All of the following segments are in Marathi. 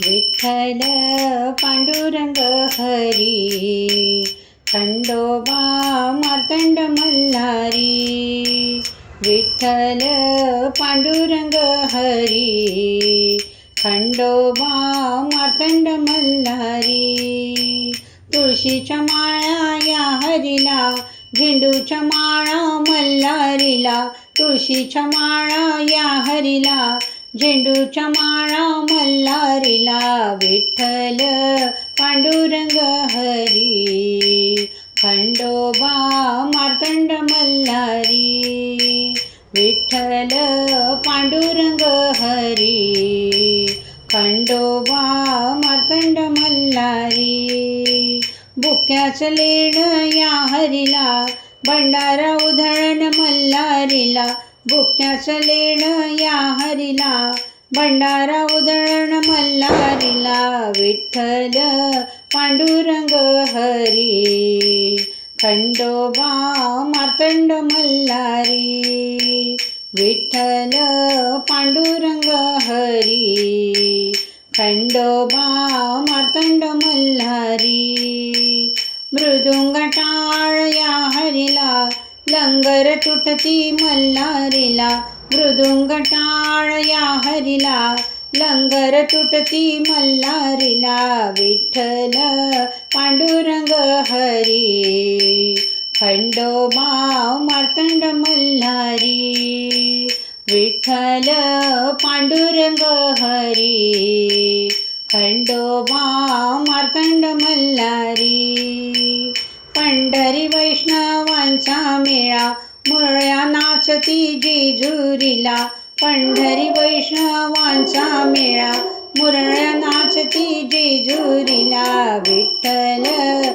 विठ्ठल पांडुरंग हरी खंडोबा मार्तंड मल्हारी विठ्ठल पांडुरंग हरी खंडोबा मार्तंड मल्हारी तुळशीच्या माळा या हरीला झेंडूच्या माळा मल्हारीला तुळशीच्या माळा या हरीला झेंडूच्या माळा मल्हारीला. विठ्ठल पांडुरंग हरी खंडोबा मार्तंड मल्हारी विठ्ठल पांडुरंग हरी खंडोबा मार्तंड मल्हारी बुक्याचं लेणं या हरीला भंडारा उधळण मल्हारीला बुक्याचं लेणं या हरीला भंडारा उधळण मल्हारीला विठ्ठल पांडुरंग हरी. खंडोबा मार्तंड मल्हारी. विठ्ठल पांडुरंग हरी. खंडोबा मार्तंड मल्हारी. मृदुंग टाळ या लंगर तुटती मल्हारीला. मृदुंग टाळ या हरीला लंगर तुटती मल्हारीला विठ्ठल पांडुरंग हरी खंडोबाव मार्तंड मल्हारी विठ्ठल पांडुरंग हरी खंडोबा मार्तंड मल्हारी पंढरी वैष्णवांचा मेळा मुरळ्या नाचती जेजुरीला पंढरी वैष्णवांचा मेळा. मुरळ्या नाचती जेजुरीला विठ्ठल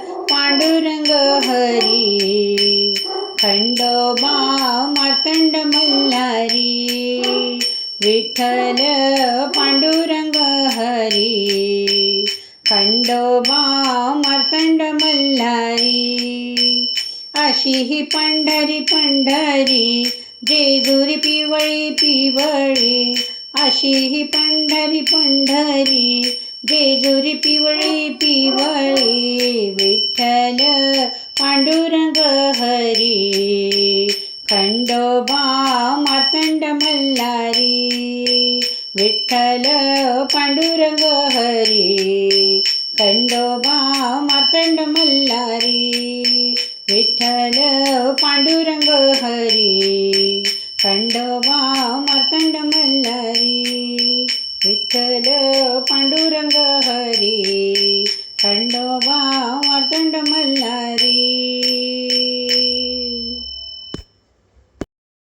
पांडुरंग हरी. खंडोबा मार्तंड मल्हारी. विठ्ठल पांडुरंग हरी. खंडोबा मार्तंड मल्हारी. अशी ही पंढरी पंढरी जेजुरी पिवळी पिवळी अशी ही पंढरी पंढरी जेजुरी पिवळी पिवळी विठ्ठल पांडुरंग हरी खंडोबा मार्तंड मल्हारी विठ्ठल पांडुरंग हरी खंडोबा मार्तंड मल्हारी विठ्ठल पांडुरंग हरी खंडोबा